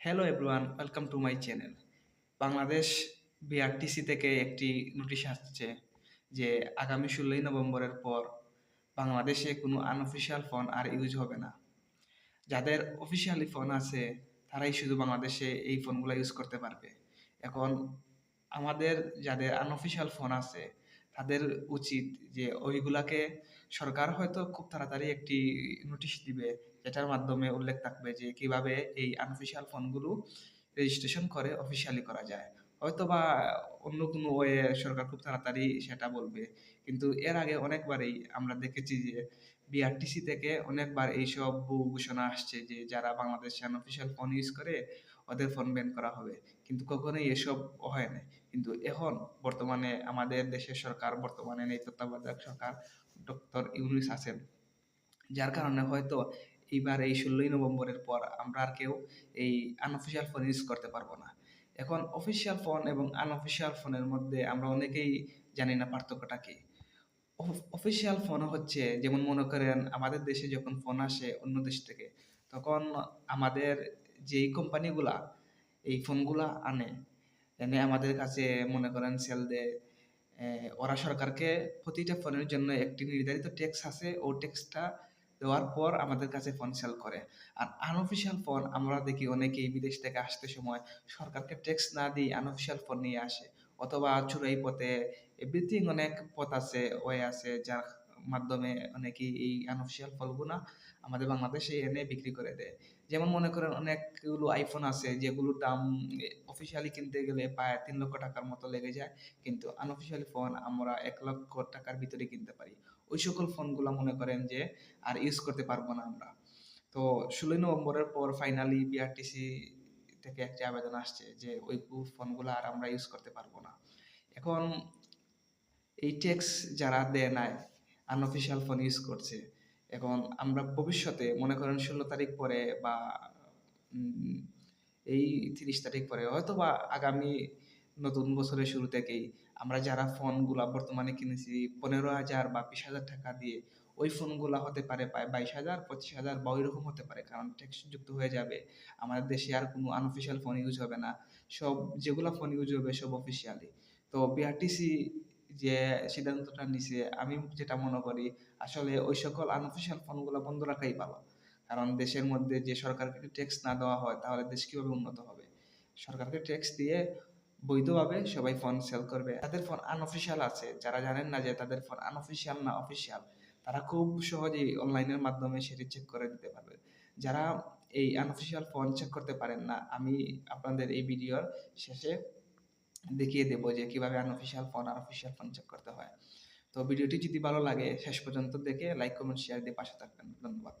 Hello everyone welcome to my channel Bangladesh BRTC থেকে একটি notice আসছে যে আগামী ষোলোই নভেম্বরের পর বাংলাদেশে কোনো আনঅফিসিয়াল ফোন আর ইউজ হবে না। যাদের অফিসিয়ালি ফোন আছে, তারাই শুধু বাংলাদেশে এই ফোনগুলো ইউজ করতে পারবে। এখন আমাদের যাদের আনঅফিসিয়াল ফোন আছে, তাদের উচিত যে ওইগুলাকে সরকার হয়তো খুব তাড়াতাড়ি একটি নোটিশ দিবে যেটার মাধ্যমে উল্লেখ থাকবে যে কীভাবে এই আনঅফিসিয়াল ফোনগুলো রেজিস্ট্রেশন করে অফিসিয়ালি করা যায়। হয়তো বা অন্য কোনো ওয়ে সরকার খুব তাড়াতাড়ি সেটা বলবে। কিন্তু এর আগে অনেকবারই আমরা দেখেছি যে বিআরটিসি থেকে অনেকবার এইসব ঘোষণা আসছে যে যারা বাংলাদেশে আনঅফিসিয়াল ফোন ইউজ করে, ওদের ফোন ব্যান করা হবে। কিন্তু কখনোই এসব হয় না কিন্তু এখন বর্তমানে আমাদের দেশের সরকার, বর্তমানে এই তত্ত্বাবধায়ক সরকার ডক্টর ইউনুস আছেন। যার কারণে হয়তো এইবার এই ষোলোই নভেম্বরের পর আমরা আর কেউ এই আনঅফিসিয়াল ফোন ইউজ করতে পারব না। এখন অফিসিয়াল ফোন এবং আনঅফিসিয়াল ফোনের মধ্যে আমরা অনেকেই জানি না পার্থক্যটা কি। অফিসিয়াল ফোন হচ্ছে, যেমন মনে করেন আমাদের দেশে যখন ফোন আসে অন্য দেশ থেকে, তখন আমাদের যেই কোম্পানিগুলা এই ফোনগুলা আনে, এনে আমাদের কাছে মনে করেন সেল দেয়। ওরা সরকারকে প্রতিটা ফোনের জন্য একটি নির্ধারিত ট্যাক্স আছে, ও ট্যাক্সটা দেওয়ার পর আমাদের কাছে ফোন সেল করে। আর আনঅফিসিয়াল ফোন আমরা দেখি অনেকেই বিদেশ থেকে আসতে সময় সরকারকে ট্যাক্স না দিয়ে আনঅফিসিয়াল ফোন নিয়ে আসে। অথবা চুরাই পথে এভরিথিং অনেক পথ আছে ওয়ে আছে, যার মাধ্যমে অনেকেই এই আনঅফিসিয়াল ফলগুলা আমাদের বাংলাদেশে এনে বিক্রি করে দেয়। যেমন মনে করেন অনেকগুলো আইফোন আছে যেগুলোর দাম অফিসিয়ালি কিনতে গেলে প্রায় তিন লক্ষ টাকার মতো লেগে যায়। কিন্তু আনঅফিসিয়ালি ফোন আমরা এক লক্ষ টাকার ভিতরে কিনতে পারি। ওই সকল ফোনগুলো মনে করেন যে আর ইউজ করতে পারব না আমরা। তো ষোলোই নভেম্বরের পর ফাইনালি বিআরটিসি থেকে একটি আবেদন আসছে যে ওই ফোনগুলো আর আমরা ইউজ করতে পারব না। এখন এই ট্যাক্স যারা দেয় নাই আনঅফিসিয়াল ফোন ইউজ করছে, এখন আমরা ভবিষ্যতে মনে করেন ষোলো তারিখ পরে বা এই তিরিশ তারিখ পরে হয়তো বা আগামী নতুন বছরের শুরু থেকেই আমরা যারা ফোনগুলা বর্তমানে কিনেছি, পনেরো হাজার বা বিশ হাজার টাকা দিয়ে ওই ফোনগুলা হতে পারে প্রায় বাইশ হাজার, পঁচিশ হাজার বা ওই রকম হতে পারে কারণ ট্যাক্স যুক্ত হয়ে যাবে। আমাদের দেশে আর কোনো আনঅফিসিয়াল ফোন ইউজ হবে না। সব, যেগুলো ফোন ইউজ হবে সব অফিসিয়ালি তো বিআরটিসি যে সিদ্ধান্তটা নিছে, আমি যেটা মনে করি, আসলে ওই সকল আনঅফিসিয়াল ফোনগুলো বন্ধ রাখাই ভালো। কারণ দেশের মধ্যে যে সরকারকে ট্যাক্স না দেওয়া হয়, তাহলে দেশ কীভাবে উন্নত হবে? সরকারকে ট্যাক্স দিয়ে বৈধভাবে সবাই ফোন সেল করবে। তাদের ফোন আনঅফিসিয়াল আছে। যারা জানেন না যে তাদের ফোন আনঅফিসিয়াল না অফিসিয়াল তারা খুব সহজেই অনলাইনের মাধ্যমে সেটি চেক করে দিতে পারবে। যারা এই আনঅফিসিয়াল ফোন চেক করতে পারেন না, আমি আপনাদের এই ভিডিওর শেষে দেখিয়ে দেব যে কীভাবে আনঅফিসিয়াল ফোন আর অফিসিয়াল ফোন চেক করতে হয়। তো ভিডিওটি যদি ভালো লাগে, শেষ পর্যন্ত দেখে লাইক কমেন্ট শেয়ার দিয়ে পাশে থাকবেন। ধন্যবাদ।